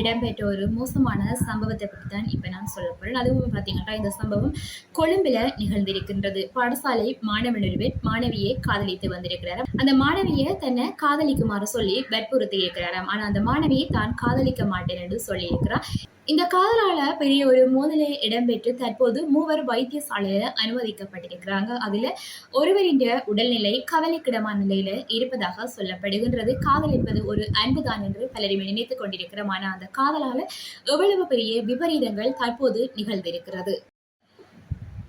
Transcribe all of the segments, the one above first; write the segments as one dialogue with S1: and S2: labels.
S1: இடம்பெற்ற ஒரு மோசமான சம்பவத்தை பற்றி தான் இப்போ நான் சொல்ல போகிறேன் அதுவும் பார்த்தீங்கன்னா இந்த சம்பவம் கொழும்பில் நிகழ்ந்திருக்கின்றது. பாடசாலை மாணவனொருவர் மாணவியை காதலித்து வந்திருக்கிறார். அந்த மாணவியை தன்னை காதலிக்குமாறு சொல்லி வற்புறுத்தி இருக்கிறாராம். ஆனால் அந்த மாணவியை தான் காதலிக்க மாட்டேன் என்று சொல்லியிருக்கிறார். இந்த காதலால பெரிய ஒரு மோதலை இடம்பெற்று தற்போது மூவர் வைத்தியசாலையில அனுமதிக்கப்பட்டிருக்கிறாங்க. அதுல ஒருவரின் உடல்நிலை கவலைக்கிடமான நிலையில இருப்பதாக சொல்லப்படுகின்றது. காதல் என்பது ஒரு அன்புதான் என்று பலரும் நினைத்துக் கொண்டிருக்கிறோம். ஆனால் அந்த காதலால எவ்வளவு பெரிய விபரீதங்கள் தற்போது நிகழ்ந்திருக்கிறது.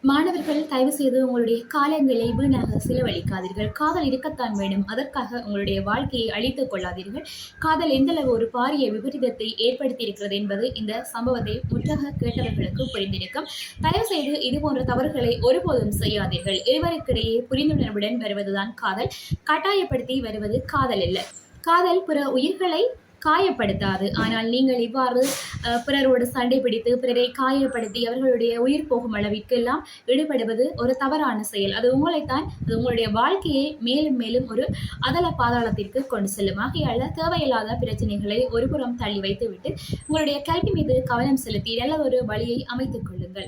S1: மாணவர்கள் தயவு செய்து உங்களுடைய காலங்களை வீணாக செலவழிக்காதீர்கள். காதல் இருக்கத்தான் வேண்டும். அதற்காக உங்களுடைய வாழ்க்கையை அழித்துக் கொள்ளாதீர்கள். காதல் எந்தளவு ஒரு பாரிய விபரீதத்தை ஏற்படுத்தி இருக்கிறது என்பது இந்த சம்பவத்தை முற்றாக கேட்டவர்களுக்கு புரிந்திருக்கும். தயவு செய்து இது போன்ற தவறுகளை ஒருபோதும் செய்யாதீர்கள். இருவருக்கிடையே புரிந்துணர்வுடன் வருவதுதான் காதல். கட்டாயப்படுத்தி வருவது காதல் அல்ல. காதல் பிற உயிர்களை காயப்படுத்தாது. ஆனால் நீங்கள் இவ்வாறு பிறரோடு சண்டை பிடித்து பிறரை காயப்படுத்தி அவர்களுடைய உயிர் போகும் அளவிற்கு எல்லாம் ஈடுபடுவது ஒரு தவறான செயல். அது உங்களைத்தான் அது உங்களுடைய வாழ்க்கையை மேலும் மேலும் ஒரு அதல பாதாளத்திற்கு கொண்டு செல்லும். ஆகையால் தேவையில்லாத பிரச்சனைகளை ஒருபுறம் தள்ளி வைத்துவிட்டு உங்களுடைய கல்வி மீது கவனம் செலுத்தி நல்ல ஒரு வழியை அமைத்துக் கொள்ளுங்கள்.